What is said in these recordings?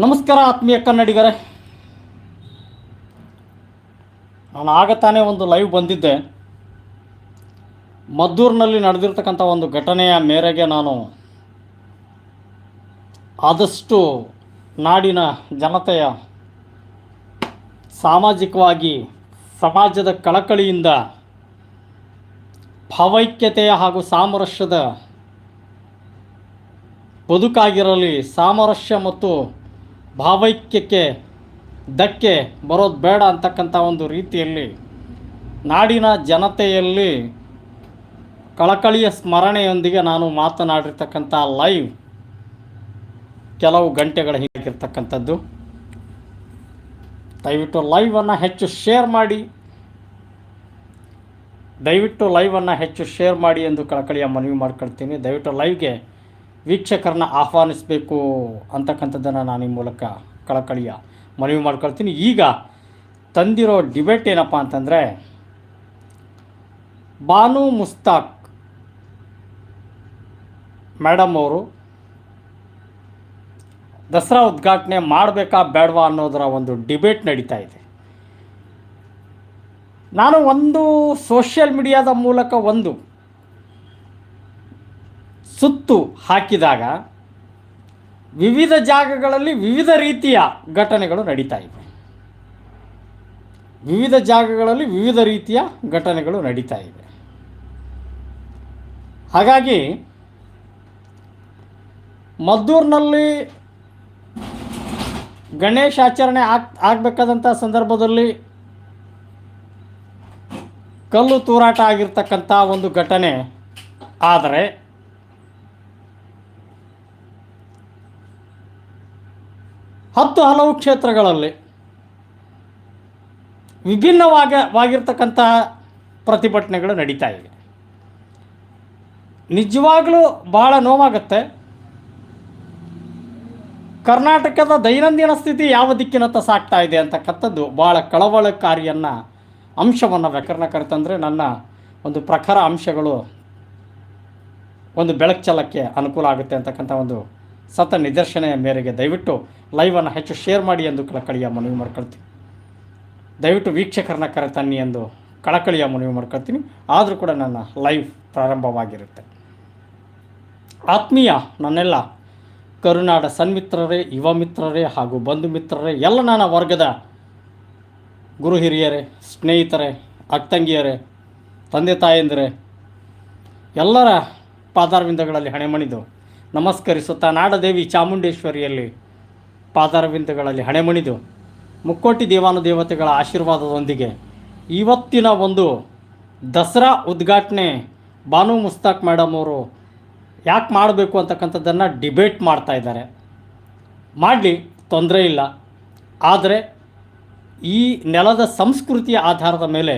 ನಮಸ್ಕಾರ ಆತ್ಮೀಯ ಕನ್ನಡಿಗರೇ. ನಾನು ಆಗ ತಾನೇ ಒಂದು ಲೈವ್ ಬಂದಿದ್ದೆ. ಮದ್ದೂರಿನಲ್ಲಿ ನಡೆದಿರ್ತಕ್ಕಂಥ ಒಂದು ಘಟನೆಯ ಮೇರೆಗೆ ನಾನು ಆದಷ್ಟು ನಾಡಿನ ಜನತೆಯ ಸಾಮಾಜಿಕವಾಗಿ ಸಮಾಜದ ಕಳಕಳಿಯಿಂದ, ಭಾವೈಕ್ಯತೆಯ ಹಾಗೂ ಸಾಮರಸ್ಯದ ಬದುಕಾಗಿರಲಿ, ಸಾಮರಸ್ಯ ಮತ್ತು ಭಾವೈಕ್ಯಕ್ಕೆ ಧಕ್ಕೆ ಬರೋದು ಬೇಡ ಅಂತಕ್ಕಂಥ ಒಂದು ರೀತಿಯಲ್ಲಿ ನಾಡಿನ ಜನತೆಯಲ್ಲಿ ಕಳಕಳಿಯ ಸ್ಮರಣೆಯೊಂದಿಗೆ ನಾನು ಮಾತನಾಡಿರ್ತಕ್ಕಂಥ ಲೈವ್ ಕೆಲವು ಗಂಟೆಗಳ ಹಿಂದಿರ್ತಕ್ಕಂಥದ್ದು ದಯವಿಟ್ಟು ಲೈವನ್ನು ಹೆಚ್ಚು ಶೇರ್ ಮಾಡಿ. ದಯವಿಟ್ಟು ಲೈವನ್ನು ಹೆಚ್ಚು ಶೇರ್ ಮಾಡಿ ಎಂದು ಕಳಕಳಿಯ ಮನವಿ ಮಾಡ್ಕೊಳ್ತೀನಿ. ದಯವಿಟ್ಟು ಲೈವ್ಗೆ ವೀಕ್ಷಕರನ್ನ ಆಹ್ವಾನಿಸಬೇಕು ಅಂತಕ್ಕಂಥದ್ದನ್ನು ನಾನು ಈ ಮೂಲಕ ಕಳಕಳಿಯ ಮನವಿ ಮಾಡ್ಕೊಳ್ತೀನಿ. ಈಗ ತಂದಿರೋ ಡಿಬೇಟ್ ಏನಪ್ಪ ಅಂತಂದರೆ, ಬಾನು ಮುಸ್ತಾಕ್ ಮೇಡಮ್ ಅವರು ದಸರಾ ಉದ್ಘಾಟನೆ ಮಾಡಬೇಕಾ ಬೇಡವಾ ಅನ್ನೋದರ ಒಂದು ಡಿಬೇಟ್ ನಡೀತಾ ಇದೆ. ನಾನು ಒಂದು ಸೋಷಿಯಲ್ ಮೀಡಿಯಾದ ಮೂಲಕ ಒಂದು ಸುತ್ತು ಹಾಕಿದಾಗ ವಿವಿಧ ಜಾಗಗಳಲ್ಲಿ ವಿವಿಧ ರೀತಿಯ ಘಟನೆಗಳು ನಡೀತಾ ಇವೆ. ವಿವಿಧ ಜಾಗಗಳಲ್ಲಿ ವಿವಿಧ ರೀತಿಯ ಘಟನೆಗಳು ನಡೀತಾ ಇವೆ. ಹಾಗಾಗಿ ಮದ್ದೂರಿನಲ್ಲಿ ಗಣೇಶ ಆಚರಣೆ ಆಗ್ ಆಗಬೇಕಾದಂಥ ಸಂದರ್ಭದಲ್ಲಿ ಕಲ್ಲು ತೂರಾಟ ಆಗಿರ್ತಕ್ಕಂಥ ಒಂದು ಘಟನೆ ಆದರೆ ಹತ್ತು ಹಲವು ಕ್ಷೇತ್ರಗಳಲ್ಲಿ ವಿಭಿನ್ನವಾಗ ವಾಗಿರ್ತಕ್ಕಂತಹ ಪ್ರತಿಭಟನೆಗಳು ನಡೀತಾ ಇವೆ. ನಿಜವಾಗಲೂ ಭಾಳ ನೋವಾಗುತ್ತೆ. ಕರ್ನಾಟಕದ ದೈನಂದಿನ ಸ್ಥಿತಿ ಯಾವ ದಿಕ್ಕಿನತ್ತ ಸಾಕ್ತಾ ಇದೆ ಅಂತಕ್ಕಂಥದ್ದು ಭಾಳ ಕಳವಳಕಾರಿಯನ್ನು ಅಂಶವನ್ನು ವ್ಯಾಕರಣ ಕರೆತಂದರೆ ನನ್ನ ಒಂದು ಪ್ರಖರ ಅಂಶಗಳು ಒಂದು ಬೆಳಕು ಚೆಲ್ಲಕ್ಕೆ ಅನುಕೂಲ ಆಗುತ್ತೆ ಅಂತಕ್ಕಂಥ ಒಂದು ಸತ ನಿದರ್ಶನೆಯ ಮೇರೆಗೆ ದಯವಿಟ್ಟು ಲೈವನ್ನು ಹೆಚ್ಚು ಶೇರ್ ಮಾಡಿ ಎಂದು ಕಳಕಳಿಯ ಮನವಿ ಮಾಡ್ಕೊಳ್ತೀನಿ. ದಯವಿಟ್ಟು ವೀಕ್ಷಕರನ್ನ ಕರೆತನ್ನಿ ಎಂದು ಕಳಕಳಿಯ ಮನವಿ ಮಾಡ್ಕೊಳ್ತೀನಿ. ಆದರೂ ಕೂಡ ನನ್ನ ಲೈವ್ ಪ್ರಾರಂಭವಾಗಿರುತ್ತೆ. ಆತ್ಮೀಯ ನನ್ನೆಲ್ಲ ಕರುನಾಡ ಸನ್ಮಿತ್ರರೇ, ಯುವ ಮಿತ್ರರೇ ಹಾಗೂ ಬಂಧು ಮಿತ್ರರೇ, ಎಲ್ಲ ನನ್ನ ವರ್ಗದ ಗುರು ಹಿರಿಯರೇ, ಸ್ನೇಹಿತರೇ ಅಕ್ತಂಗಿಯರೇ ತಂದೆ ತಾಯಂದಿರೇ, ಎಲ್ಲರ ಪಾದಾರವಿಂದಗಳಲ್ಲಿ ಹಣೆಮಣಿದು ನಮಸ್ಕರಿಸುತ್ತಾ ನಾಡದೇವಿ ಚಾಮುಂಡೇಶ್ವರಿಯಲ್ಲಿ ಪಾದಾರವಿಂದಗಳಲ್ಲಿ ಹಣೆಮಣಿದು ಮುಕ್ಕೋಟಿ ದೇವಾನುದೇವತೆಗಳ ಆಶೀರ್ವಾದದೊಂದಿಗೆ ಇವತ್ತಿನ ಒಂದು ದಸರಾ ಉದ್ಘಾಟನೆ ಬಾನು ಮುಸ್ತಾಕ್ ಮೇಡಮ್ ಅವರು ಯಾಕೆ ಮಾಡಬೇಕು ಅಂತಕ್ಕಂಥದ್ದನ್ನು ಡಿಬೇಟ್ ಮಾಡ್ತಾ ಇದ್ದಾರೆ. ಮಾಡಲಿ, ತೊಂದರೆ ಇಲ್ಲ. ಆದರೆ ಈ ನೆಲದ ಸಂಸ್ಕೃತಿಯ ಆಧಾರದ ಮೇಲೆ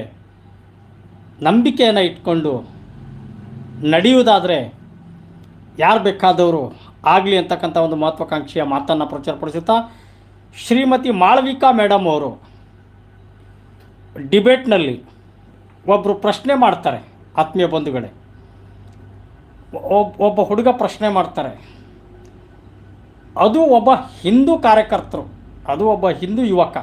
ನಂಬಿಕೆಯನ್ನು ಇಟ್ಕೊಂಡು ನಡೆಯುವುದಾದರೆ ಯಾರು ಬೇಕಾದವರು ಆಗಲಿ ಅಂತಕ್ಕಂಥ ಒಂದು ಮಹತ್ವಾಕಾಂಕ್ಷೆಯ ಮಾತನ್ನು ಪ್ರಚಾರಪಡಿಸುತ್ತಾ ಶ್ರೀಮತಿ ಮಾಳವಿಕಾ ಮೇಡಮ್ ಅವರು ಡಿಬೇಟ್ನಲ್ಲಿ ಒಬ್ಬರು ಪ್ರಶ್ನೆ ಮಾಡ್ತಾರೆ, ಆತ್ಮೀಯ ಬಂಧುಗಳೇ. ಒಬ್, ಒಬ್ಬ ಹುಡುಗ ಪ್ರಶ್ನೆ ಮಾಡ್ತಾರೆ. ಅದು ಒಬ್ಬ ಹಿಂದೂ ಕಾರ್ಯಕರ್ತರು, ಅದು ಒಬ್ಬ ಹಿಂದೂ ಯುವಕ.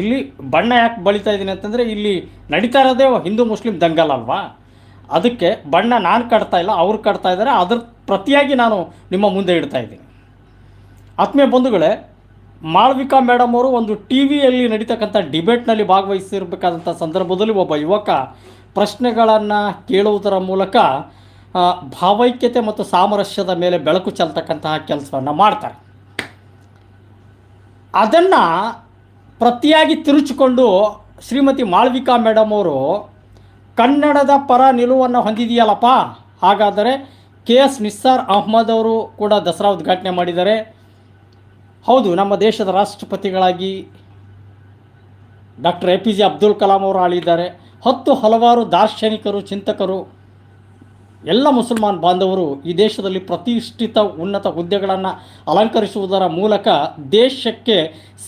ಇಲ್ಲಿ ಬಣ್ಣ ಯಾಕೆ ಬಳಿತಾ ಇದ್ದೀನಿ ಅಂತಂದರೆ ಇಲ್ಲಿ ನಡೀತಾ ಇರೋದೇ ಹಿಂದೂ ಮುಸ್ಲಿಂ ದಂಗಲ್ ಅಲ್ವಾ? ಅದಕ್ಕೆ ಬಣ್ಣ ನಾನು ಕಟ್ತಾ ಇಲ್ಲ, ಅವ್ರು ಕಟ್ತಾ ಇದ್ದಾರೆ, ಅದ್ರ ಪ್ರತಿಯಾಗಿ ನಾನು ನಿಮ್ಮ ಮುಂದೆ ಇಡ್ತಾ ಇದ್ದೀನಿ. ಆತ್ಮೀಯ ಬಂಧುಗಳೇ, ಮಾಳವಿಕಾ ಮೇಡಮ್ ಅವರು ಒಂದು ಟಿ ವಿಯಲ್ಲಿ ನಡೀತಕ್ಕಂಥ ಡಿಬೇಟ್ನಲ್ಲಿ ಭಾಗವಹಿಸಿರಬೇಕಾದಂಥ ಸಂದರ್ಭದಲ್ಲಿ ಒಬ್ಬ ಯುವಕ ಪ್ರಶ್ನೆಗಳನ್ನು ಕೇಳುವುದರ ಮೂಲಕ ಭಾವೈಕ್ಯತೆ ಮತ್ತು ಸಾಮರಸ್ಯದ ಮೇಲೆ ಬೆಳಕು ಚೆಲ್ತಕ್ಕಂತಹ ಕೆಲಸವನ್ನು ಮಾಡ್ತಾರೆ. ಅದನ್ನು ಪ್ರತಿಯಾಗಿ ತಿರುಚಿಕೊಂಡು ಶ್ರೀಮತಿ ಮಾಳ್ವಿಕಾ ಮೇಡಮ್ ಅವರು ಕನ್ನಡದ ಪರ ನಿಲುವನ್ನು ಹೊಂದಿದೆಯಲ್ಲಪ್ಪ? ಹಾಗಾದರೆ ಕೆ ಎಸ್ ನಿಸ್ಸಾರ್ ಅಹ್ಮದ್ ಅವರು ಕೂಡ ದಸರಾ ಉದ್ಘಾಟನೆ ಮಾಡಿದ್ದಾರೆ. ಹೌದು, ನಮ್ಮ ದೇಶದ ರಾಷ್ಟ್ರಪತಿಗಳಾಗಿ doctor A P J Abdul Kalam ಅವರು ಆಳಿದ್ದಾರೆ. ಹತ್ತು ಹಲವಾರು ದಾರ್ಶನಿಕರು, ಚಿಂತಕರು, ಎಲ್ಲ ಮುಸಲ್ಮಾನ್ ಬಾಂಧವರು ಈ ದೇಶದಲ್ಲಿ ಪ್ರತಿಷ್ಠಿತ ಉನ್ನತ ಹುದ್ದೆಗಳನ್ನು ಅಲಂಕರಿಸುವುದರ ಮೂಲಕ ದೇಶಕ್ಕೆ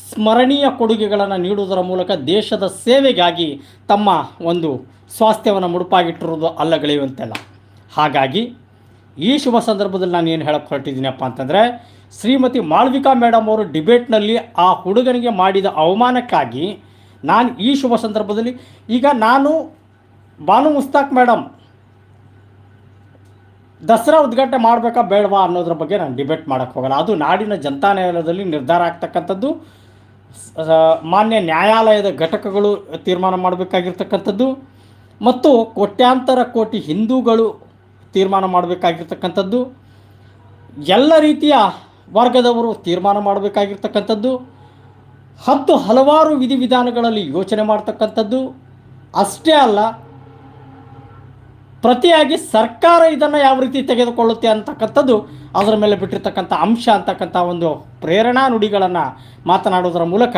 ಸ್ಮರಣೀಯ ಕೊಡುಗೆಗಳನ್ನು ನೀಡುವುದರ ಮೂಲಕ ದೇಶದ ಸೇವೆಗಾಗಿ ತಮ್ಮ ಒಂದು ಸ್ವಾಸ್ಥ್ಯವನ್ನು ಮುಡುಪಾಗಿಟ್ಟಿರೋದು ಅಲ್ಲ ಗೆಳೆಯುವಂತೆಲ್ಲ ಹಾಗಾಗಿ ಈ ಶುಭ ಸಂದರ್ಭದಲ್ಲಿ ನಾನು ಏನು ಹೇಳಕ್ಕೆ ಹೊರಟಿದ್ದೀನಪ್ಪ ಅಂತಂದರೆ, ಶ್ರೀಮತಿ ಮಾಳ್ವಿಕಾ ಮೇಡಮ್ ಅವರು ಡಿಬೇಟ್ನಲ್ಲಿ ಆ ಹುಡುಗನಿಗೆ ಮಾಡಿದ ಅವಮಾನಕ್ಕಾಗಿ ನಾನು ಈ ಶುಭ ಸಂದರ್ಭದಲ್ಲಿ, ಈಗ ನಾನು ಬಾನು ಮುಸ್ತಾಕ್ ಮೇಡಮ್ ದಸರಾ ಉದ್ಘಾಟನೆ ಮಾಡಬೇಕಾ ಬೇಡವಾ ಅನ್ನೋದ್ರ ಬಗ್ಗೆ ನಾನು ಡಿಬೇಟ್ ಮಾಡೋಕ್ಕೆ ಹೋಗಲ್ಲ. ಅದು ನಾಡಿನ ಜನತಾ ನ್ಯಾಯಾಲಯದಲ್ಲಿ ನಿರ್ಧಾರ ಆಗ್ತಕ್ಕಂಥದ್ದು ಮಾನ್ಯ ನ್ಯಾಯಾಲಯದ ಘಟಕಗಳು ತೀರ್ಮಾನ ಮಾಡಬೇಕಾಗಿರ್ತಕ್ಕಂಥದ್ದು ಮತ್ತು ಕೋಟ್ಯಾಂತರ ಕೋಟಿ ಹಿಂದೂಗಳು ತೀರ್ಮಾನ ಮಾಡಬೇಕಾಗಿರ್ತಕ್ಕಂಥದ್ದು. ಎಲ್ಲ ರೀತಿಯ ವರ್ಗದವರು ತೀರ್ಮಾನ ಮಾಡಬೇಕಾಗಿರ್ತಕ್ಕಂಥದ್ದು. ಹತ್ತು ಹಲವಾರು ವಿಧಿವಿಧಾನಗಳಲ್ಲಿ ಯೋಚನೆ ಮಾಡ್ತಕ್ಕಂಥದ್ದು. ಅಷ್ಟೇ ಅಲ್ಲ, ಪ್ರತಿಯಾಗಿ ಸರ್ಕಾರ ಇದನ್ನು ಯಾವ ರೀತಿ ತೆಗೆದುಕೊಳ್ಳುತ್ತೆ ಅಂತಕ್ಕಂಥದ್ದು, ಅದರ ಮೇಲೆ ಬಿಟ್ಟಿರ್ತಕ್ಕಂಥ ಅಂಶ ಅಂತಕ್ಕಂಥ ಒಂದು ಪ್ರೇರಣಾ ನುಡಿಗಳನ್ನು ಮಾತನಾಡೋದರ ಮೂಲಕ.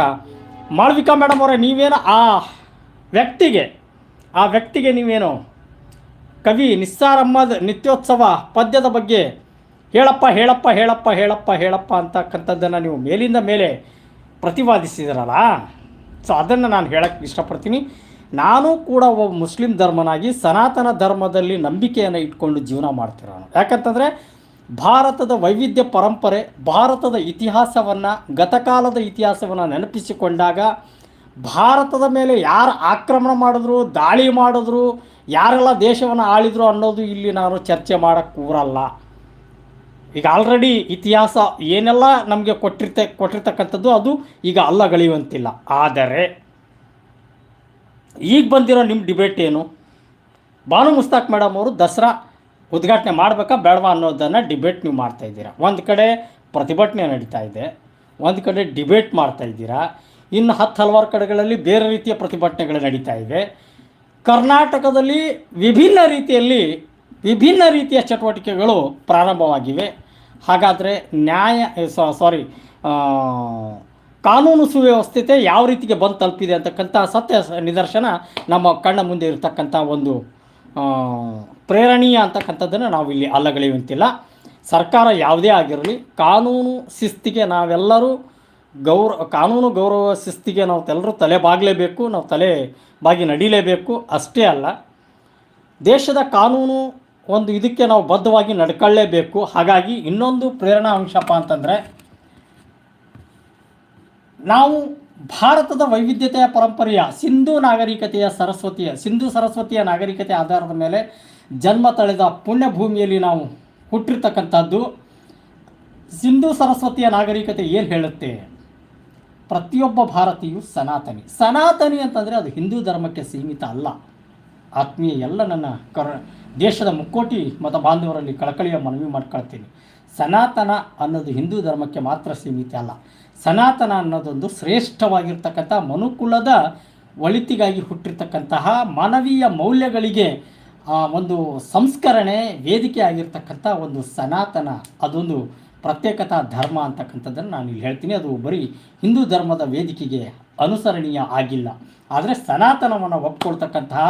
ಮಾಳ್ವಿಕಾ ಮೇಡಮ್ ಅವರೇ, ನೀವೇನು ಆ ವ್ಯಕ್ತಿಗೆ ಆ ವ್ಯಕ್ತಿಗೆ ನೀವೇನು ಕವಿ ನಿಸ್ಸಾರಮ್ಮದ ನಿತ್ಯೋತ್ಸವ ಪದ್ಯದ ಬಗ್ಗೆ ಹೇಳಪ್ಪ ಹೇಳಪ್ಪ ಹೇಳಪ್ಪ ಹೇಳಪ್ಪ ಹೇಳಪ್ಪ ಅಂತಕ್ಕಂಥದ್ದನ್ನು ನೀವು ಮೇಲಿಂದ ಮೇಲೆ ಪ್ರತಿಪಾದಿಸಿದಿರಲ್ಲ ಸೊ ಅದನ್ನು ನಾನು ಹೇಳಕ್ಕೆ ಇಷ್ಟಪಡ್ತೀನಿ. ನಾನು ಕೂಡ ಒಬ್ಬ ಮುಸ್ಲಿಂ ಧರ್ಮನಾಗಿ ಸನಾತನ ಧರ್ಮದಲ್ಲಿ ನಂಬಿಕೆಯನ್ನು ಇಟ್ಕೊಂಡು ಜೀವನ ಮಾಡ್ತಿರೋನು. ಯಾಕಂತಂದರೆ ಭಾರತದ ವೈವಿಧ್ಯ ಪರಂಪರೆ, ಭಾರತದ ಇತಿಹಾಸವನ್ನು, ಗತಕಾಲದ ಇತಿಹಾಸವನ್ನು ನೆನಪಿಸಿಕೊಂಡಾಗ ಭಾರತದ ಮೇಲೆ ಯಾರು ಆಕ್ರಮಣ ಮಾಡಿದ್ರು, ದಾಳಿ ಮಾಡಿದ್ರು, ಯಾರೆಲ್ಲ ದೇಶವನ್ನು ಆಳಿದ್ರು ಅನ್ನೋದು ಇಲ್ಲಿ ನಾನು ಚರ್ಚೆ ಮಾಡೋಕ್ಕೆ ಕೂರಲ್ಲ ಈಗ ಆಲ್ರೆಡಿ ಇತಿಹಾಸ ಏನೆಲ್ಲ ನಮಗೆ ಕೊಟ್ಟಿರ್ತ, ಕೊಟ್ಟಿರ್ತಕ್ಕಂಥದ್ದು ಅದು ಈಗ ಅಲ್ಲಗಳೆಯುವಂತಿಲ್ಲ ಆದರೆ ಈಗ ಬಂದಿರೋ ನಿಮ್ಮ ಡಿಬೇಟ್ ಏನು? ಬಾನು ಮುಸ್ತಾಕ್ ಮೇಡಮ್ ಅವರು ದಸರಾ ಉದ್ಘಾಟನೆ ಮಾಡಬೇಕಾ ಬೇಡವಾ ಅನ್ನೋದನ್ನು ಡಿಬೇಟ್ ನೀವು ಮಾಡ್ತಾ ಇದ್ದೀರಾ? ಒಂದು ಕಡೆ ಪ್ರತಿಭಟನೆ ನಡೀತಾ ಇದೆ, ಒಂದು ಕಡೆ ಡಿಬೇಟ್ ಮಾಡ್ತಾ ಇದ್ದೀರಾ? ಇನ್ನು ಹತ್ತು ಹಲವಾರು ಕಡೆಗಳಲ್ಲಿ ಬೇರೆ ರೀತಿಯ ಪ್ರತಿಭಟನೆಗಳು ನಡೀತಾ ಇವೆ. ಕರ್ನಾಟಕದಲ್ಲಿ ವಿಭಿನ್ನ ರೀತಿಯಲ್ಲಿ ವಿಭಿನ್ನ ರೀತಿಯ ಚಟುವಟಿಕೆಗಳು ಪ್ರಾರಂಭವಾಗಿವೆ. ಹಾಗಾದರೆ ನ್ಯಾಯ ಸಾರಿ ಕಾನೂನು ಸುವ್ಯವಸ್ಥೆ ಯಾವ ರೀತಿಗೆ ಬಂದು ತಲುಪಿದೆ ಅಂತಕ್ಕಂಥ ಸತ್ಯ ನಿದರ್ಶನ ನಮ್ಮ ಕಣ್ಣ ಮುಂದೆ ಇರತಕ್ಕಂಥ ಒಂದು ಪ್ರೇರಣೀಯ ಅಂತಕ್ಕಂಥದ್ದನ್ನು ನಾವು ಇಲ್ಲಿ ಅಲ್ಲಗಳೆಯುವಂತಿಲ್ಲ. ಸರ್ಕಾರ ಯಾವುದೇ ಆಗಿರಲಿ, ಕಾನೂನು ಶಿಸ್ತಿಗೆ ನಾವೆಲ್ಲರೂ ಗೌರ, ಕಾನೂನು ಗೌರವ ಶಿಸ್ತಿಗೆ ನಾವು ಎಲ್ಲರೂ ತಲೆ ಬಾಗಲೇಬೇಕು, ನಾವು ತಲೆ ಬಾಗಿ ನಡೀಲೇಬೇಕು, ಅಷ್ಟೇ ಅಲ್ಲ. ದೇಶದ ಕಾನೂನು ಒಂದು ಇದಕ್ಕೆ ನಾವು ಬದ್ಧವಾಗಿ ನಡ್ಕೊಳ್ಳೇಬೇಕು. ಹಾಗಾಗಿ ಇನ್ನೊಂದು ಪ್ರೇರಣಾ ಅಂಶಪ್ಪ ಅಂತಂದರೆ, ನಾವು ಭಾರತದ ವೈವಿಧ್ಯತೆಯ ಪರಂಪರೆಯ ಸಿಂಧೂ ನಾಗರಿಕತೆಯ ಸರಸ್ವತಿಯ, ಸಿಂಧೂ ಸರಸ್ವತಿಯ ನಾಗರಿಕತೆ ಆಧಾರದ ಮೇಲೆ ಜನ್ಮ ತಳೆದ ಪುಣ್ಯ ಭೂಮಿಯಲ್ಲಿ ನಾವು ಹುಟ್ಟಿರ್ತಕ್ಕಂಥದ್ದು. ಸಿಂಧೂ ಸರಸ್ವತಿಯ ನಾಗರಿಕತೆ ಏನು ಹೇಳುತ್ತೆ? ಪ್ರತಿಯೊಬ್ಬ ಭಾರತೀಯು ಸನಾತನಿ. ಸನಾತನಿ ಅಂತಂದರೆ ಅದು ಹಿಂದೂ ಧರ್ಮಕ್ಕೆ ಸೀಮಿತ ಅಲ್ಲ. ಆತ್ಮೀಯ ಎಲ್ಲ ನನ್ನ ಕರ ದೇಶದ ಮುಕ್ಕೋಟಿ ಮತ ಬಾಂಧವರಲ್ಲಿ ಕಳಕಳಿಯ ಮನವಿ ಮಾಡ್ಕೊಳ್ತೀನಿ. ಸನಾತನ ಅನ್ನೋದು ಹಿಂದೂ ಧರ್ಮಕ್ಕೆ ಮಾತ್ರ ಸೀಮಿತ ಅಲ್ಲ. ಸನಾತನ ಅನ್ನೋದೊಂದು ಶ್ರೇಷ್ಠವಾಗಿರ್ತಕ್ಕಂಥ ಮನುಕುಲದ ಒಳಿತಿಗಾಗಿ ಹುಟ್ಟಿರ್ತಕ್ಕಂತಹ ಮಾನವೀಯ ಮೌಲ್ಯಗಳಿಗೆ ಆ, ಒಂದು ಸಂಸ್ಕರಣೆ ವೇದಿಕೆ ಆಗಿರ್ತಕ್ಕಂಥ ಒಂದು ಸನಾತನ ಅದೊಂದು ಪ್ರತ್ಯೇಕತಾ ಧರ್ಮ ಅಂತಕ್ಕಂಥದ್ದನ್ನು ನಾನು ಇಲ್ಲಿ ಹೇಳ್ತೀನಿ. ಅದು ಬರೀ ಹಿಂದೂ ಧರ್ಮದ ವೇದಿಕೆಗೆ ಅನುಸರಣೀಯ ಆಗಿಲ್ಲ. ಆದರೆ ಸನಾತನವನ್ನು ಒಪ್ಕೊಳ್ತಕ್ಕಂತಹ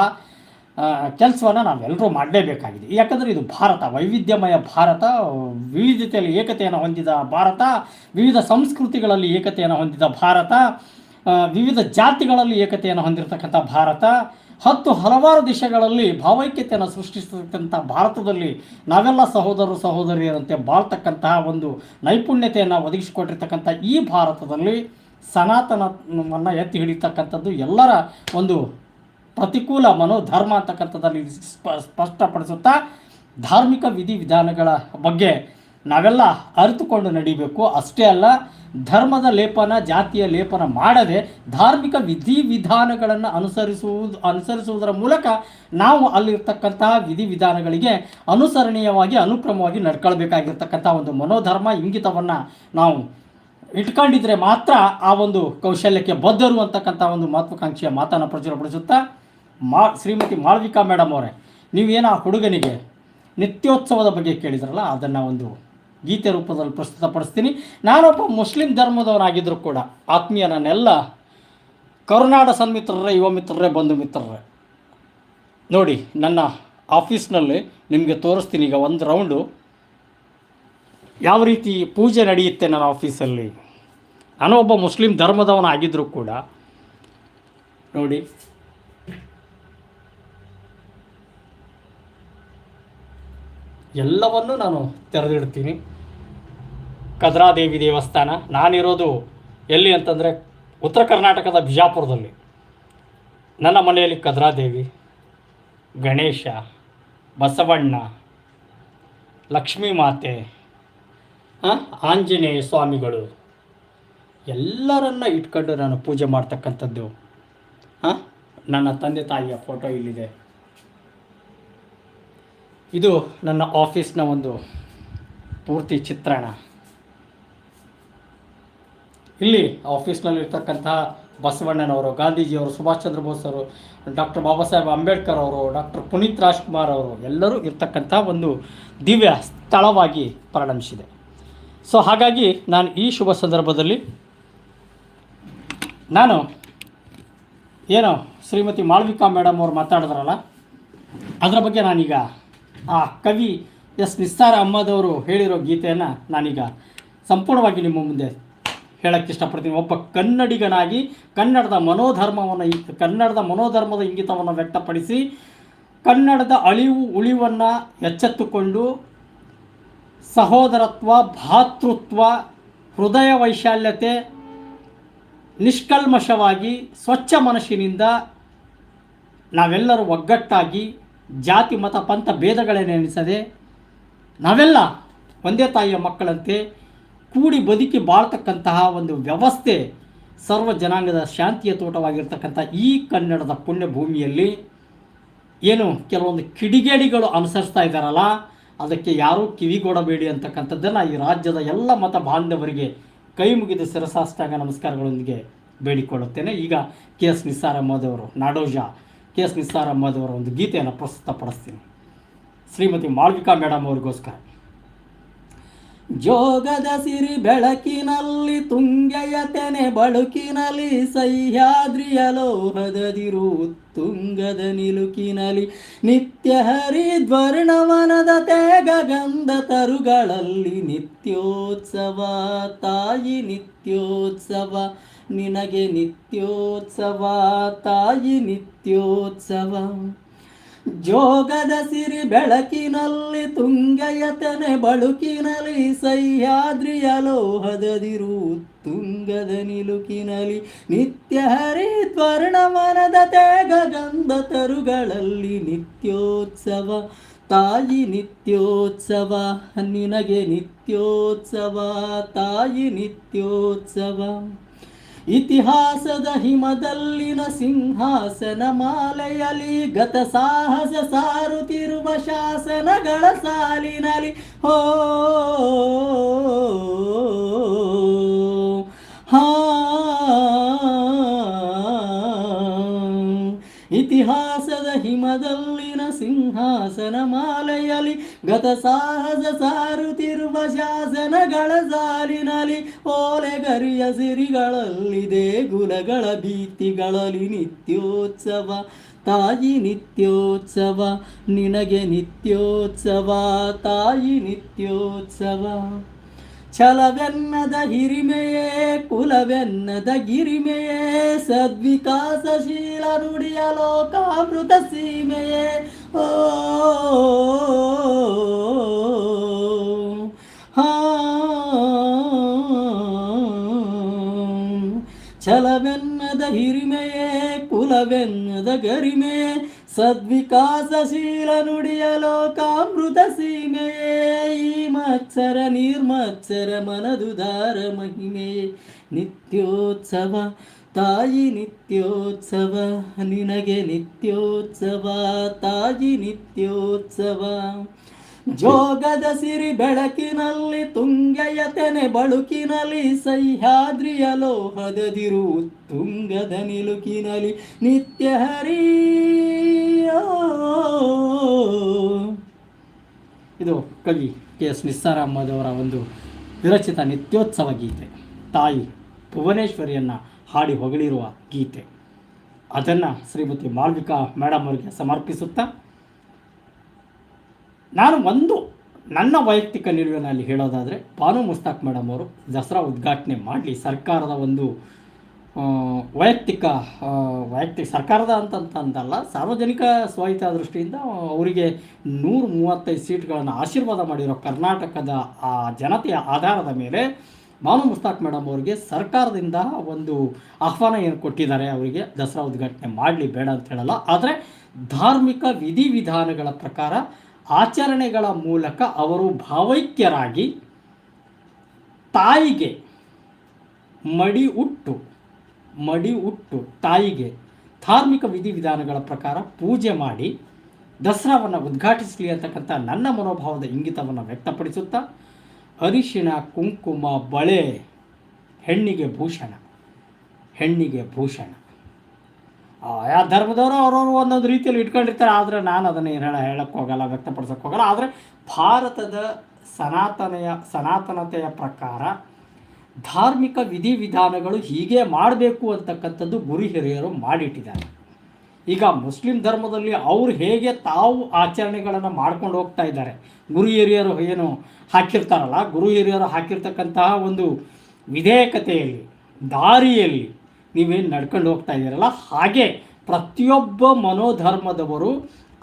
ಕೆಲಸವನ್ನು ನಾವೆಲ್ಲರೂ ಮಾಡಲೇಬೇಕಾಗಿದೆ. ಯಾಕಂದರೆ ಇದು ಭಾರತ, ವೈವಿಧ್ಯಮಯ ಭಾರತ, ವಿವಿಧತೆಯಲ್ಲಿ ಏಕತೆಯನ್ನು ಹೊಂದಿದ ಭಾರತ, ವಿವಿಧ ಸಂಸ್ಕೃತಿಗಳಲ್ಲಿ ಏಕತೆಯನ್ನು ಹೊಂದಿದ ಭಾರತ ವಿವಿಧ ಜಾತಿಗಳಲ್ಲಿ ಏಕತೆಯನ್ನು ಹೊಂದಿರತಕ್ಕಂಥ ಭಾರತ. ಹತ್ತು ಹಲವಾರು ದೇಶಗಳಲ್ಲಿ ಭಾವೈಕ್ಯತೆಯನ್ನು ಸೃಷ್ಟಿಸತಕ್ಕಂಥ ಭಾರತದಲ್ಲಿ ನಾವೆಲ್ಲ ಸಹೋದರರು, ಸಹೋದರಿಯರಂತೆ ಬಾಳ್ತಕ್ಕಂತಹ ಒಂದು ನೈಪುಣ್ಯತೆಯನ್ನು ಒದಗಿಸಿಕೊಟ್ಟಿರ್ತಕ್ಕಂಥ ಈ ಭಾರತದಲ್ಲಿ ಸನಾತನವನ್ನು ಎತ್ತಿ ಹಿಡಿತಕ್ಕಂಥದ್ದು ಎಲ್ಲರ ಒಂದು ಪ್ರತಿಕೂಲ ಮನೋಧರ್ಮ ಅಂತಕ್ಕಂಥದ್ದಲ್ಲಿ ಸ್ಪ, ಸ್ಪಷ್ಟಪಡಿಸುತ್ತಾ ಧಾರ್ಮಿಕ ವಿಧಿವಿಧಾನಗಳ ಬಗ್ಗೆ ನಾವೆಲ್ಲ ಅರಿತುಕೊಂಡು ನಡಿಬೇಕು. ಅಷ್ಟೇ ಅಲ್ಲ, ಧರ್ಮದ ಲೇಪನ, ಜಾತಿಯ ಲೇಪನ ಮಾಡದೆ ಧಾರ್ಮಿಕ ವಿಧಿವಿಧಾನಗಳನ್ನು ಅನುಸರಿಸುವುದು, ಅನುಸರಿಸುವುದರ ಮೂಲಕ ನಾವು ಅಲ್ಲಿರ್ತಕ್ಕಂತಹ ವಿಧಿವಿಧಾನಗಳಿಗೆ ಅನುಸರಣೀಯವಾಗಿ, ಅನುಕ್ರಮವಾಗಿ ನಡ್ಕೊಳ್ಬೇಕಾಗಿರ್ತಕ್ಕಂಥ ಒಂದು ಮನೋಧರ್ಮ, ಇಂಗಿತವನ್ನು ನಾವು ಇಟ್ಕೊಂಡಿದ್ರೆ ಮಾತ್ರ ಆ ಒಂದು ಕೌಶಲ್ಯಕ್ಕೆ ಬದ್ಧರು ಅಂತಕ್ಕಂಥ ಒಂದು ಮಹತ್ವಾಕಾಂಕ್ಷೆಯ ಮಾತನ್ನು ಪ್ರಚುರಪಡಿಸುತ್ತಾ ಮಾ, ಶ್ರೀಮತಿ ಮಾಳವಿಕಾ ಮೇಡಮ್ ಅವರೇ, ನೀವೇನು ಆ ಹುಡುಗನಿಗೆ ನಿತ್ಯೋತ್ಸವದ ಬಗ್ಗೆ ಕೇಳಿದ್ರಲ್ಲ, ಅದನ್ನು ಒಂದು ಗೀತೆ ರೂಪದಲ್ಲಿ ಪ್ರಸ್ತುತಪಡಿಸ್ತೀನಿ. ನಾನೊಬ್ಬ ಮುಸ್ಲಿಂ ಧರ್ಮದವನಾಗಿದ್ದರೂ ಕೂಡ ಆತ್ಮೀಯ ನನ್ನೆಲ್ಲ ಕರುನಾಡ ಸನ್ಮಿತ್ರರೇ, ಯುವ ಮಿತ್ರರೇ, ಬಂಧು ಮಿತ್ರರೇ. ನೋಡಿ, ನನ್ನ ಆಫೀಸ್ನಲ್ಲಿ ನಿಮಗೆ ತೋರಿಸ್ತೀನಿ ಈಗ ಒಂದು ರೌಂಡು. ಯಾವ ರೀತಿ ಪೂಜೆ ನಡೆಯುತ್ತೆ ನನ್ನ ಆಫೀಸಲ್ಲಿ? ನಾನು ಒಬ್ಬ ಮುಸ್ಲಿಂ ಧರ್ಮದವನಾಗಿದ್ದರೂ ಕೂಡ ನೋಡಿ. ಎಲ್ಲವನ್ನೂ ನಾನು ತೆರೆದಿಡ್ತೀನಿ. ಕದ್ರಾದೇವಿ ದೇವಸ್ಥಾನ. ನಾನಿರೋದು ಎಲ್ಲಿ ಅಂತಂದರೆ ಉತ್ತರ ಕರ್ನಾಟಕದ ಬಿಜಾಪುರದಲ್ಲಿ. ನನ್ನ ಮನೆಯಲ್ಲಿ ಕದ್ರಾದೇವಿ, ಗಣೇಶ, ಬಸವಣ್ಣ, ಲಕ್ಷ್ಮೀ ಮಾತೆ ಆಂಜನೇಯ ಸ್ವಾಮಿಗಳು. ಎಲ್ಲರನ್ನ ಇಟ್ಕೊಂಡು ನಾನು ಪೂಜೆ ಮಾಡ್ತಕ್ಕಂಥದ್ದು ಹಾಂ ನನ್ನ ತಂದೆ ತಾಯಿಯ ಫೋಟೋ ಇಲ್ಲಿದೆ. ಇದು ನನ್ನ ಆಫೀಸ್ನ ಒಂದು ಪೂರ್ತಿ ಚಿತ್ರಣ. ಇಲ್ಲಿ ಆಫೀಸ್ನಲ್ಲಿರ್ತಕ್ಕಂತಹ ಬಸವಣ್ಣನವರು, ಗಾಂಧೀಜಿಯವರು, ಸುಭಾಷ್ ಚಂದ್ರ ಬೋಸ್ ಅವರು, ಡಾಕ್ಟರ್ ಬಾಬಾ ಸಾಹೇಬ್ ಅಂಬೇಡ್ಕರ್ ಅವರು, ಡಾಕ್ಟರ್ ಪುನೀತ್ ರಾಜ್ಕುಮಾರ್ ಅವರು, ಎಲ್ಲರೂ ಇರ್ತಕ್ಕಂಥ ಒಂದು ದಿವ್ಯ ಸ್ಥಳವಾಗಿ ಪರಿಣಮಿಸಿದೆ. ಸೊ ಹಾಗಾಗಿ ನಾನು ಈ ಶುಭ ಸಂದರ್ಭದಲ್ಲಿ ನಾನು ಏನು ಶ್ರೀಮತಿ ಮಾಳ್ವಿಕಾ ಮೇಡಮ್ ಅವರು ಮಾತಾಡಿದ್ರಲ್ಲ, ಅದರ ಬಗ್ಗೆ ನಾನೀಗ ಆ ಕವಿ ಎಸ್ ನಿಸ್ಸಾರ ಅಹ್ಮದವರು ಹೇಳಿರೋ ಗೀತೆಯನ್ನು ನಾನೀಗ ಸಂಪೂರ್ಣವಾಗಿ ನಿಮ್ಮ ಮುಂದೆ ಹೇಳಕ್ಕೆ ಇಷ್ಟಪಡ್ತೀನಿ. ಒಬ್ಬ ಕನ್ನಡಿಗನಾಗಿ ಕನ್ನಡದ ಮನೋಧರ್ಮವನ್ನು ಕನ್ನಡದ ಮನೋಧರ್ಮದ ಇಂಗಿತವನ್ನು ವ್ಯಕ್ತಪಡಿಸಿ ಕನ್ನಡದ ಅಳಿವು ಉಳಿವನ್ನು ಎಚ್ಚೆತ್ತುಕೊಂಡು ಸಹೋದರತ್ವ, ಭಾತೃತ್ವ, ಹೃದಯ ವೈಶಾಲ್ಯತೆ ನಿಷ್ಕಲ್ಮಶವಾಗಿ ಸ್ವಚ್ಛ ಮನಸ್ಸಿನಿಂದ ನಾವೆಲ್ಲರೂ ಒಗ್ಗಟ್ಟಾಗಿ ಜಾತಿ, ಮತ, ಪಂಥ ಭೇದಗಳೇನೆನಿಸದೆ ನಾವೆಲ್ಲ ಒಂದೇ ತಾಯಿಯ ಮಕ್ಕಳಂತೆ ಕೂಡಿ ಬದುಕಿ ಬಾಳ್ತಕ್ಕಂತಹ ಒಂದು ವ್ಯವಸ್ಥೆ ಸರ್ವ ಜನಾಂಗದ ಶಾಂತಿಯ ತೋಟವಾಗಿರ್ತಕ್ಕಂಥ ಈ ಕನ್ನಡದ ಪುಣ್ಯ ಭೂಮಿಯಲ್ಲಿ ಏನು ಕೆಲವೊಂದು ಕಿಡಿಗೇಡಿಗಳು ಅನುಸರಿಸ್ತಾ ಇದ್ದಾರಲ್ಲ, ಅದಕ್ಕೆ ಯಾರೂ ಕಿವಿಗೊಡಬೇಡಿ ಅಂತಕ್ಕಂಥದ್ದನ್ನು ಈ ರಾಜ್ಯದ ಎಲ್ಲ ಮತ ಬಾಂಧವರಿಗೆ ಕೈ ಮುಗಿದ ಶಿರಸಾಷ್ಟಾಂಗ ನಮಸ್ಕಾರಗಳೊಂದಿಗೆ ಬೇಡಿಕೊಳ್ಳುತ್ತೇನೆ. ಈಗ K S Nissar Ahmed Nadoja K S Nissar ಒಂದು ಗೀತೆಯನ್ನು ಪ್ರಸ್ತುತಪಡಿಸ್ತೀನಿ. ಶ್ರೀಮತಿ ಮಾಳ್ವಿಕಾ ಮೇಡಮ್ ಅವ್ರಿಗೋಸ್ಕರ. ಜೋಗದ ಸಿರಿ ಬೆಳಕಿನಲ್ಲಿ, ತುಂಗೆಯ ತೆನೆ ಬಳುಕಿನಲ್ಲಿ, ಸಹ್ಯಾದ್ರಿಯ ಲೋಹದದಿರು ತುಂಗದ ನಿಲುಕಿನಲ್ಲಿ, ನಿತ್ಯ ಹರಿದ್ವರ್ಣವನದ ತೇಗ ಗಂಧ ತರುಗಳಲ್ಲಿ, ನಿತ್ಯೋತ್ಸವ ತಾಯಿ ನಿತ್ಯೋತ್ಸವ, ನಿನಗೆ ನಿತ್ಯೋತ್ಸವ ತಾಯಿ ನಿತ್ಯೋತ್ಸವ. ಜೋಗದ ಸಿರಿ ಬೆಳಕಿನಲ್ಲಿ ತುಂಗಯತನೆ ಬಳುಕಿನಲಿ ಸಹ್ಯಾದ್ರಿಯ ಲೋಹದದಿರು ತುಂಗದ ನಿಲುಕಿನಲಿ ನಿತ್ಯ ಹರಿದ್ವರ್ಣವನದ ತೇಗ ಗಂಧ ತರುಗಳಲ್ಲಿ ನಿತ್ಯೋತ್ಸವ. ತಾಯಿ ನಿತ್ಯೋತ್ಸವ, ನಿನಗೆ ನಿತ್ಯೋತ್ಸವ, ತಾಯಿ ನಿತ್ಯೋತ್ಸವ. ಇತಿಹಾಸದ ಹಿಮದಲ್ಲಿನ ಸಿಂಹಾಸನ ಮಾಲೆಯಲಿ ಗತ ಸಾಹಸ ಸಾರುತ್ತಿರುವ ಶಾಸನಗಳ ಸಾಲಿನಲಿ ಹೋ ಹಾ ಇತಿಹಾಸದ ಹಿಮದಲ್ಲಿನ ಸಿಂಹಾಸನ ಮಾಲೆಯಲಿ ಗತ ಸಾಹಸ ಸಾರುತ್ತಿರುವ ಶಾಸನಗಳ ಸಾಲಿನಲ್ಲಿ, ಓಲೆಗರಿಯ ಸಿರಿಗಳಲ್ಲಿ ದೇಗುಲಗಳ ಭೀತಿಗಳಲ್ಲಿ ನಿತ್ಯೋತ್ಸವ. ತಾಯಿ ನಿತ್ಯೋತ್ಸವ, ನಿನಗೆ ನಿತ್ಯೋತ್ಸವ, ತಾಯಿ ನಿತ್ಯೋತ್ಸವ. ಛಲವೆನ್ನದ ಹಿರಿಮೆಯೇ ಕುಲವೆನ್ನದ ಗಿರಿಮೆಯೇ ಸದ್ವಿಕಾಸಶೀಲ ನುಡಿಯ ಲೋಕಾಮೃತ ಸೀಮೆಯೇ ಓ ಹಾ ಛಲವೆನ್ನದ ಹಿರಿಮೆಯೇ ಕುಲವೆನ್ನದ ಗರಿಮೆಯೇ ಸದ್ವಿಕಾಸಶೀಲ ನುಡಿಯ ಲೋಕಾಮೃತ ಸೀಮೆಯೇ, ಈ ಮತ್ಸರ ನಿರ್ಮತ್ಸರ ಮನದುದಾರ ಮಹಿಮೆಯೇ. ನಿತ್ಯೋತ್ಸವ, ತಾಯಿ ನಿತ್ಯೋತ್ಸವ, ನಿನಗೆ ನಿತ್ಯೋತ್ಸವ, ತಾಯಿ ನಿತ್ಯೋತ್ಸವ. ಜೋಗದ ಸಿರಿ ಬೆಳಕಿನಲ್ಲಿ, ತುಂಗೆಯ ತೆನೆ ಬಳುಕಿನಲ್ಲಿ, ಸಹ್ಯಾದ್ರಿಯ ಲೋಹದದಿರು ತುಂಗದ ನಿಲುಕಿನಲ್ಲಿ ನಿತ್ಯ ಹರಿಯೋ ಇದು ಕವಿ ಕೆ ಎಸ್ ನಿಸ್ಸಾರ ಒಂದು ವಿರಚಿತ ನಿತ್ಯೋತ್ಸವ ಗೀತೆ. ತಾಯಿ ಭುವನೇಶ್ವರಿಯನ್ನು ಹಾಡಿ ಹೊಗಳಿರುವ ಗೀತೆ. ಅದನ್ನು ಶ್ರೀಮತಿ ಮಾಲ್ವಿಕಾ ಮೇಡಮ್ ಅವರಿಗೆ ಸಮರ್ಪಿಸುತ್ತಾ, ನಾನು ಒಂದು ನನ್ನ ವೈಯಕ್ತಿಕ ನಿಲುವಿನಲ್ಲಿ ಹೇಳೋದಾದರೆ ಬಾನು ಮುಸ್ತಾಕ್ ಮೇಡಮ್ ಅವರು ದಸರಾ ಉದ್ಘಾಟನೆ ಮಾಡಲಿ ಸರ್ಕಾರದ ಒಂದು ವೈಯಕ್ತಿಕ ವೈಯಕ್ತಿಕ ಸರ್ಕಾರದ ಅಂತಂತ ಅಂತಲ್ಲ ಸಾರ್ವಜನಿಕ ಸ್ವಾಯತ್ತ ದೃಷ್ಟಿಯಿಂದ ಅವರಿಗೆ ನೂರ ಮೂವತ್ತೈದು ಸೀಟ್ಗಳನ್ನು ಆಶೀರ್ವಾದ ಮಾಡಿರೋ ಕರ್ನಾಟಕದ, ಆ, ಜನತೆಯ ಆಧಾರದ ಮೇಲೆ ಮಾನು ಮುಸ್ತಾಕ್ ಮೇಡಮ್ ಅವರಿಗೆ ಸರ್ಕಾರದಿಂದ ಒಂದು ಆಹ್ವಾನ ಏನು ಕೊಟ್ಟಿದ್ದಾರೆ ಅವರಿಗೆ, ದಸರಾ ಉದ್ಘಾಟನೆ ಮಾಡಲಿ ಬೇಡ ಅಂತ ಹೇಳಲ್ಲ. ಆದರೆ ಧಾರ್ಮಿಕ ವಿಧಿವಿಧಾನಗಳ ಪ್ರಕಾರ ಆಚರಣೆಗಳ ಮೂಲಕ ಅವರು ಭಾವೈಕ್ಯರಾಗಿ ತಾಯಿಗೆ ಮಡಿ ಉಟ್ಟು ಮಡಿ ಉಟ್ಟು ತಾಯಿಗೆ ಧಾರ್ಮಿಕ ವಿಧಿವಿಧಾನಗಳ ಪ್ರಕಾರ ಪೂಜೆ ಮಾಡಿ ದಸರಾವನ್ನು ಉದ್ಘಾಟಿಸಲಿ ಅಂತಕ್ಕಂಥ ನನ್ನ ಮನೋಭಾವದ ಇಂಗಿತವನ್ನು ವ್ಯಕ್ತಪಡಿಸುತ್ತಾ, ಅರಿಶಿಣ, ಕುಂಕುಮ, ಬಳೆ, ಹೆಣ್ಣಿಗೆ ಭೂಷಣ ಹೆಣ್ಣಿಗೆ ಭೂಷಣ. ಆಯಾ ಧರ್ಮದವರು ಅವ್ರವ್ರು ಒಂದೊಂದು ರೀತಿಯಲ್ಲಿ ಇಟ್ಕೊಂಡಿರ್ತಾರೆ, ಆದರೆ ನಾನು ಅದನ್ನು ಹೇಳ ಹೇಳಕ್ಕೆ ಹೋಗಲ್ಲ ವ್ಯಕ್ತಪಡಿಸೋಕ್ಕೆ ಹೋಗಲ್ಲ. ಆದರೆ ಭಾರತದ ಸನಾತನೆಯ, ಸನಾತನತೆಯ ಪ್ರಕಾರ ಧಾರ್ಮಿಕ ವಿಧಿವಿಧಾನಗಳು ಹೀಗೆ ಮಾಡಬೇಕು ಅಂತಕ್ಕಂಥದ್ದು ಗುರು ಹಿರಿಯರು ಮಾಡಿಟ್ಟಿದ್ದಾರೆ. ಈಗ ಮುಸ್ಲಿಂ ಧರ್ಮದಲ್ಲಿ ಅವರು ಹೇಗೆ ತಾವು ಆಚರಣೆಗಳನ್ನು ಮಾಡ್ಕೊಂಡು ಹೋಗ್ತಾ ಇದ್ದಾರೆ. ಗುರು ಹಿರಿಯರು ಏನು ಹಾಕಿರ್ತಾರಲ್ಲ, ಗುರು ಹಿರಿಯರು ಹಾಕಿರ್ತಕ್ಕಂತಹ ಒಂದು ವಿಧೇಯಕತೆಯಲ್ಲಿ, ದಾರಿಯಲ್ಲಿ ನೀವೇನು ನಡ್ಕೊಂಡು ಹೋಗ್ತಾ ಇದ್ದೀರಲ್ಲ, ಹಾಗೆ ಪ್ರತಿಯೊಬ್ಬ ಮನೋಧರ್ಮದವರು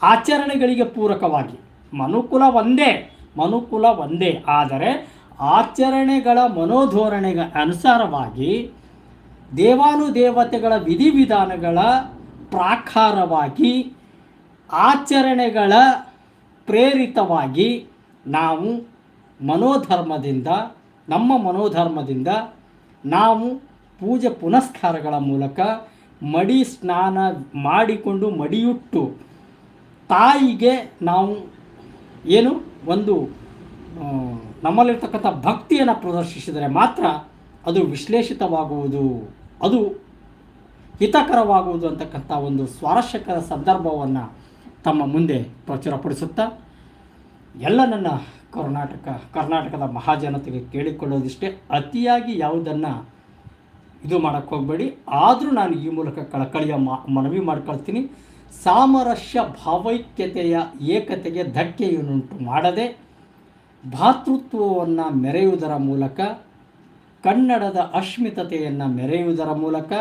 ಆಚರಣೆಗಳಿಗೆ ಪೂರಕವಾಗಿ ಮನುಕುಲ ಒಂದೇ ಮನುಕುಲ ಒಂದೇ. ಆದರೆ ಆಚರಣೆಗಳ ಮನೋಧೋರಣೆಗೆ ಅನುಸಾರವಾಗಿ ದೇವಾನುದೇವತೆಗಳ ವಿಧಿವಿಧಾನಗಳ ಪ್ರಾಕಾರವಾಗಿ ಆಚರಣೆಗಳ ಪ್ರೇರಿತವಾಗಿ ನಾವು ಮನೋಧರ್ಮದಿಂದ, ನಮ್ಮ ಮನೋಧರ್ಮದಿಂದ ನಾವು ಪೂಜೆ ಪುನಸ್ಕಾರಗಳ ಮೂಲಕ ಮಡಿ ಸ್ನಾನ ಮಾಡಿಕೊಂಡು ಮಡಿಯುಟ್ಟು ತಾಯಿಗೆ ನಾವು ಏನು ಒಂದು ನಮ್ಮಲ್ಲಿರ್ತಕ್ಕಂಥ ಭಕ್ತಿಯನ್ನು ಪ್ರದರ್ಶಿಸಿದರೆ ಮಾತ್ರ ಅದು ವಿಶ್ಲೇಷಿತವಾಗುವುದು, ಅದು ಹಿತಕರವಾಗುವುದು ಅಂತಕ್ಕಂಥ ಒಂದು ಸ್ವಾರಸ್ಯಕರ ಸಂದರ್ಭವನ್ನು ತಮ್ಮ ಮುಂದೆ ಪ್ರಚುರಪಡಿಸುತ್ತಾ, ಎಲ್ಲ ನನ್ನ ಕರ್ನಾಟಕ, ಕರ್ನಾಟಕದ ಮಹಾಜನತೆಗೆ ಕೇಳಿಕೊಳ್ಳೋದಿಷ್ಟೇ. ಅತಿಯಾಗಿ ಯಾವುದನ್ನು ಇದು ಮಾಡೋಕ್ಕೆ ಹೋಗಬೇಡಿ. ಆದರೂ ನಾನು ಈ ಮೂಲಕ ಕಳಕಳಿಯ ಮನವಿ ಮಾಡ್ಕೊಳ್ತೀನಿ. ಸಾಮರಸ್ಯ ಭಾವೈಕ್ಯತೆಯ ಏಕತೆಗೆ ಧಕ್ಕೆಯನ್ನುಂಟು ಮಾಡದೆ ಭಾತೃತ್ವವನ್ನು ಮೆರೆಯುವುದರ ಮೂಲಕ, ಕನ್ನಡದ ಅಸ್ಮಿತತೆಯನ್ನು ಮೆರೆಯುವುದರ ಮೂಲಕ,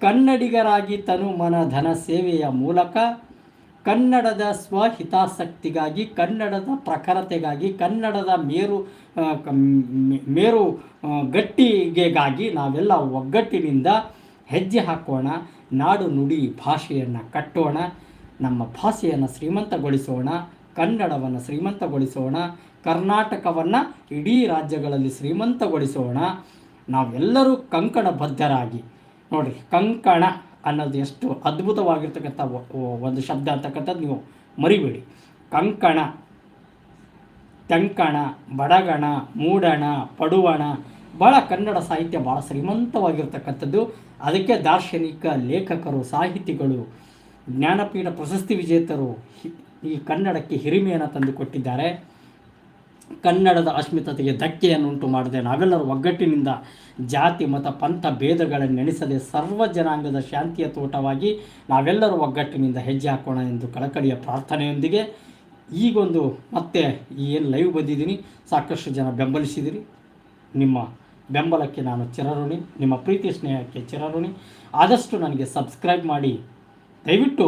ಕನ್ನಡಿಗರಾಗಿ ತನು ಮನ ಧನ ಸೇವೆಯ ಮೂಲಕ, ಕನ್ನಡದ ಸ್ವಹಿತಾಸಕ್ತಿಗಾಗಿ, ಕನ್ನಡದ ಪ್ರಖರತೆಗಾಗಿ, ಕನ್ನಡದ ಮೇರು ಮೇರು ಗಟ್ಟಿಗೆಗಾಗಿ ನಾವೆಲ್ಲ ಒಗ್ಗಟ್ಟಿನಿಂದ ಹೆಜ್ಜೆ ಹಾಕೋಣ, ನಾಡು ನುಡಿ ಭಾಷೆಯನ್ನು ಕಟ್ಟೋಣ, ನಮ್ಮ ಭಾಷೆಯನ್ನು ಶ್ರೀಮಂತಗೊಳಿಸೋಣ, ಕನ್ನಡವನ್ನು ಶ್ರೀಮಂತಗೊಳಿಸೋಣ ಕರ್ನಾಟಕವನ್ನು ಇಡೀ ರಾಜ್ಯಗಳಲ್ಲಿ ಶ್ರೀಮಂತಗೊಳಿಸೋಣ. ನಾವೆಲ್ಲರೂ ಕಂಕಣ ಬದ್ಧರಾಗಿ ನೋಡಿರಿ, ಕಂಕಣ ಅನ್ನೋದು ಎಷ್ಟು ಅದ್ಭುತವಾಗಿರ್ತಕ್ಕಂಥ ಒಂದು ಶಬ್ದ ಅಂತಕ್ಕಂಥದ್ದು ನೀವು ಮರಿಬೇಡಿ. ಕಂಕಣ, ತಂಕಣ, ಬಡಗಣ, ಮೂಡಣ, ಪಡುವಣ ಭಾಳ ಕನ್ನಡ ಸಾಹಿತ್ಯ ಭಾಳ ಶ್ರೀಮಂತವಾಗಿರ್ತಕ್ಕಂಥದ್ದು. ಅದಕ್ಕೆ ದಾರ್ಶನಿಕ, ಲೇಖಕರು, ಸಾಹಿತಿಗಳು, ಜ್ಞಾನಪೀಠ ಪ್ರಶಸ್ತಿ ವಿಜೇತರು ಈ ಕನ್ನಡಕ್ಕೆ ಹಿರಿಮೆಯನ್ನು ತಂದುಕೊಟ್ಟಿದ್ದಾರೆ ಕನ್ನಡದ ಅಸ್ಮಿತತೆಗೆ ಧಕ್ಕೆಯನ್ನು ಉಂಟು ಮಾಡದೆ. ನಾವೆಲ್ಲರೂ ಒಗ್ಗಟ್ಟಿನಿಂದ ಜಾತಿ, ಮತ, ಪಂಥ ಭೇದಗಳನ್ನು ನೆನೆಸದೆ ಸರ್ವ ಜನಾಂಗದ ಶಾಂತಿಯ ತೋಟವಾಗಿ ನಾವೆಲ್ಲರೂ ಒಗ್ಗಟ್ಟಿನಿಂದ ಹೆಜ್ಜೆ ಹಾಕೋಣ ಎಂದು ಕಳಕಳಿಯ ಪ್ರಾರ್ಥನೆಯೊಂದಿಗೆ ಈಗೊಂದು ಮತ್ತೆ ಏನು ಲೈವ್ ಬಂದಿದ್ದೀನಿ. ಸಾಕಷ್ಟು ಜನ ಬೆಂಬಲಿಸಿದಿರಿ. ನಿಮ್ಮ ಬೆಂಬಲಕ್ಕೆ ನಾನು ಚಿರಋಣಿ, ನಿಮ್ಮ ಪ್ರೀತಿ ಸ್ನೇಹಕ್ಕೆ ಚಿರಋಣಿ. ಆದಷ್ಟು ನನಗೆ ಸಬ್ಸ್ಕ್ರೈಬ್ ಮಾಡಿ. ದಯವಿಟ್ಟು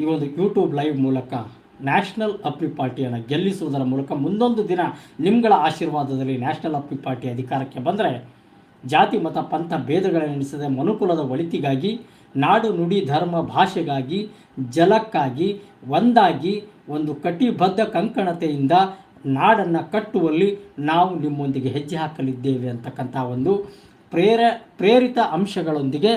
ಈ ಒಂದು ಯೂಟ್ಯೂಬ್ ಲೈವ್ ಮೂಲಕ ನ್ಯಾಷನಲ್ ಅಪ್ಪಿ ಪಾರ್ಟಿಯನ್ನು ಗೆಲ್ಲಿಸುವುದರ ಮೂಲಕ ಮುಂದೊಂದು ದಿನ ನಿಮ್ಗಳ ಆಶೀರ್ವಾದದಲ್ಲಿ ನ್ಯಾಷನಲ್ ಅಪ್ಪಿ ಪಾರ್ಟಿ ಅಧಿಕಾರಕ್ಕೆ ಬಂದರೆ ಜಾತಿ, ಮತ, ಪಂಥ ಭೇದಗಳನ್ನೆನಿಸದೆ ಮನುಕುಲದ ಒಳಿತಿಗಾಗಿ, ನಾಡು ನುಡಿ ಧರ್ಮ ಭಾಷೆಗಾಗಿ, ಜಲಕ್ಕಾಗಿ, ಒಂದಾಗಿ, ಒಂದು ಕಟಿಬದ್ಧ ಕಂಕಣತೆಯಿಂದ ನಾಡನ್ನು ಕಟ್ಟುವಲ್ಲಿ ನಾವು ನಿಮ್ಮೊಂದಿಗೆ ಹೆಜ್ಜೆ ಹಾಕಲಿದ್ದೇವೆ ಅಂತಕ್ಕಂಥ ಒಂದು ಪ್ರೇರ, ಪ್ರೇರಿತ ಅಂಶಗಳೊಂದಿಗೆ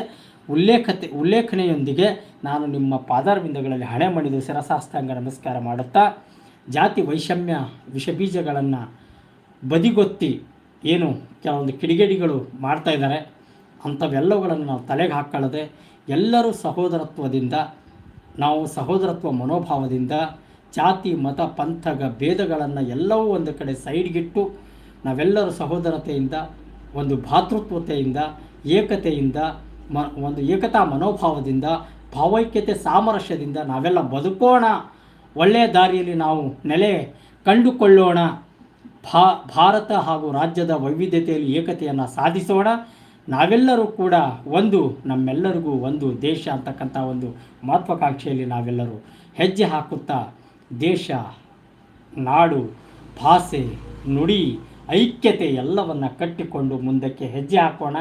ಉಲ್ಲೇಖತೆ, ಉಲ್ಲೇಖನೆಯೊಂದಿಗೆ ನಾನು ನಿಮ್ಮ ಪಾದಾರವಿಂದಗಳಲ್ಲಿ ಹಣೆ ಮಣಿದು ಶಿರಸಾಷ್ಟಾಂಗ ನಮಸ್ಕಾರ ಮಾಡುತ್ತಾ, ಜಾತಿ ವೈಷಮ್ಯ ವಿಷಬೀಜಗಳನ್ನು ಬದಿಗೊತ್ತಿ ಏನು ಕೆಲವೊಂದು ಕಿಡಿಗೇಡಿಗಳು ಮಾಡ್ತಾ ಇದ್ದಾರೆ, ಅಂಥವೆಲ್ಲವುಗಳನ್ನು ನಾವು ತಲೆಗೆ ಹಾಕ್ಕೊಳ್ಳದೆ ಎಲ್ಲರೂ ಸಹೋದರತ್ವದಿಂದ, ನಾವು ಸಹೋದರತ್ವ ಮನೋಭಾವದಿಂದ, ಜಾತಿ, ಮತ, ಪಂಥಗ ಭೇದಗಳನ್ನು ಎಲ್ಲವೂ ಒಂದು ಕಡೆ ಸೈಡ್ಗಿಟ್ಟು ನಾವೆಲ್ಲರೂ ಸಹೋದರತೆಯಿಂದ, ಒಂದು ಭಾತೃತ್ವತೆಯಿಂದ, ಏಕತೆಯಿಂದ ಮ, ಒಂದು ಏಕತಾ ಮನೋಭಾವದಿಂದ, ಭಾವೈಕ್ಯತೆ ಸಾಮರಸ್ಯದಿಂದ ನಾವೆಲ್ಲ ಬದುಕೋಣ. ಒಳ್ಳೆಯ ದಾರಿಯಲ್ಲಿ ನಾವು ನೆಲೆ ಕಂಡುಕೊಳ್ಳೋಣ. ಭಾ, ಭಾರತ ಹಾಗೂ ರಾಜ್ಯದ ವೈವಿಧ್ಯತೆಯಲ್ಲಿ ಏಕತೆಯನ್ನು ಸಾಧಿಸೋಣ. ನಾವೆಲ್ಲರೂ ಕೂಡ ಒಂದು, ನಮ್ಮೆಲ್ಲರಿಗೂ ಒಂದು ದೇಶ ಅಂತಕ್ಕಂಥ ಒಂದು ಮಹತ್ವಾಕಾಂಕ್ಷೆಯಲ್ಲಿ ನಾವೆಲ್ಲರೂ ಹೆಜ್ಜೆ ಹಾಕುತ್ತಾ ದೇಶ, ನಾಡು, ಭಾಷೆ, ನುಡಿ ಐಕ್ಯತೆ ಎಲ್ಲವನ್ನು ಕಟ್ಟಿಕೊಂಡು ಮುಂದಕ್ಕೆ ಹೆಜ್ಜೆ ಹಾಕೋಣ.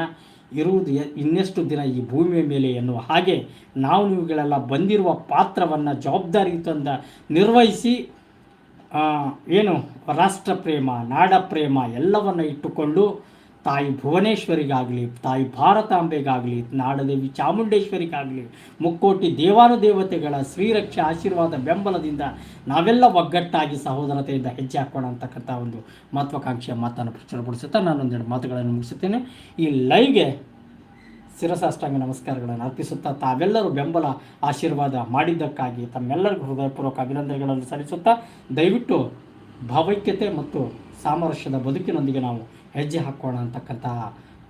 ಇರುವುದು ಇನ್ನೆಷ್ಟು ದಿನ ಈ ಭೂಮಿಯ ಮೇಲೆ ಎನ್ನುವ ಹಾಗೆ ನಾವು ನೀವುಗಳೆಲ್ಲ ಬಂದಿರುವ ಪಾತ್ರವನ್ನು ಜವಾಬ್ದಾರಿಯುತಂದ ನಿರ್ವಹಿಸಿ ಏನು ರಾಷ್ಟ್ರ ಪ್ರೇಮ ನಾಡ ಪ್ರೇಮ ಎಲ್ಲವನ್ನು ಇಟ್ಟುಕೊಂಡು ತಾಯಿ ಭುವನೇಶ್ವರಿಗಾಗಲಿ, ತಾಯಿ ಭಾರತಾಂಬೆಗಾಗಲಿ, ನಾಡದೇವಿ ಚಾಮುಂಡೇಶ್ವರಿಗಾಗಲಿ, ಮುಕ್ಕೋಟಿ ದೇವಾನುದೇವತೆಗಳ ಶ್ರೀರಕ್ಷೆ ಆಶೀರ್ವಾದ ಬೆಂಬಲದಿಂದ ನಾವೆಲ್ಲ ಒಗ್ಗಟ್ಟಾಗಿ ಸಹೋದರತೆಯಿಂದ ಹೆಜ್ಜೆ ಹಾಕೋಣ ಅಂತಕ್ಕಂಥ ಒಂದು ಮಹತ್ವಾಕಾಂಕ್ಷೆಯ ಮಾತನ್ನು ಪ್ರಚುರಪಡಿಸುತ್ತಾ ನಾನೊಂದೆರಡು ಮಾತುಗಳನ್ನು ಮುಗಿಸುತ್ತೇನೆ. ಈ ಲೈವ್ಗೆ ಶಿರಸಾಷ್ಟಾಂಗ ನಮಸ್ಕಾರಗಳನ್ನು ಅರ್ಪಿಸುತ್ತಾ ತಾವೆಲ್ಲರೂ ಬೆಂಬಲ, ಆಶೀರ್ವಾದ ಮಾಡಿದ್ದಕ್ಕಾಗಿ ತಮ್ಮೆಲ್ಲರಿಗೂ ಹೃದಯಪೂರ್ವಕ ಅಭಿನಂದನೆಗಳನ್ನು ಸಲ್ಲಿಸುತ್ತಾ, ದಯವಿಟ್ಟು ಭಾವೈಕ್ಯತೆ ಮತ್ತು ಸಾಮರಸ್ಯದ ಬದುಕಿನೊಂದಿಗೆ ನಾವು ಹೆಜ್ಜೆ ಹಾಕೋಣ ಅಂತಕ್ಕಂತಹ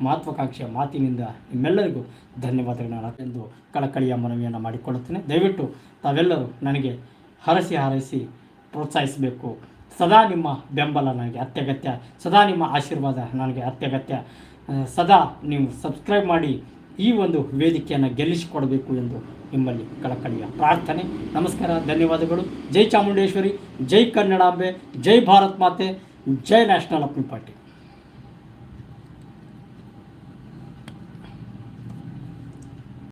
ಮಹತ್ವಾಕಾಂಕ್ಷೆಯ ಮಾತಿನಿಂದ ನಿಮ್ಮೆಲ್ಲರಿಗೂ ಧನ್ಯವಾದಗಳನ್ನು ಎಂದು ಕಳಕಳಿಯ ಮನವಿಯನ್ನು ಮಾಡಿಕೊಳ್ಳುತ್ತೇನೆ. ದಯವಿಟ್ಟು ತಾವೆಲ್ಲರೂ ನನಗೆ ಹರಸಿ ಹಾರೈಸಿ ಪ್ರೋತ್ಸಾಹಿಸಬೇಕು. ಸದಾ ನಿಮ್ಮ ಬೆಂಬಲ ನನಗೆ ಅತ್ಯಗತ್ಯ. ಸದಾ ನಿಮ್ಮ ಆಶೀರ್ವಾದ ನನಗೆ ಅತ್ಯಗತ್ಯ. ಸದಾ ನೀವು ಸಬ್ಸ್ಕ್ರೈಬ್ ಮಾಡಿ ಈ ಒಂದು ವೇದಿಕೆಯನ್ನು ಗೆಲ್ಲಿಸಿಕೊಡಬೇಕು ಎಂದು ನಿಮ್ಮಲ್ಲಿ ಕಳಕಳಿಯ ಪ್ರಾರ್ಥನೆ. ನಮಸ್ಕಾರ, ಧನ್ಯವಾದಗಳು. ಜೈ ಚಾಮುಂಡೇಶ್ವರಿ, ಜೈ ಕನ್ನಡಾಂಬೆ, ಜೈ ಭಾರತ್ ಮಾತೆ, ಜೈ ನ್ಯಾಷನಲ್ ಅಪ್ನಿ ಪಾರ್ಟಿ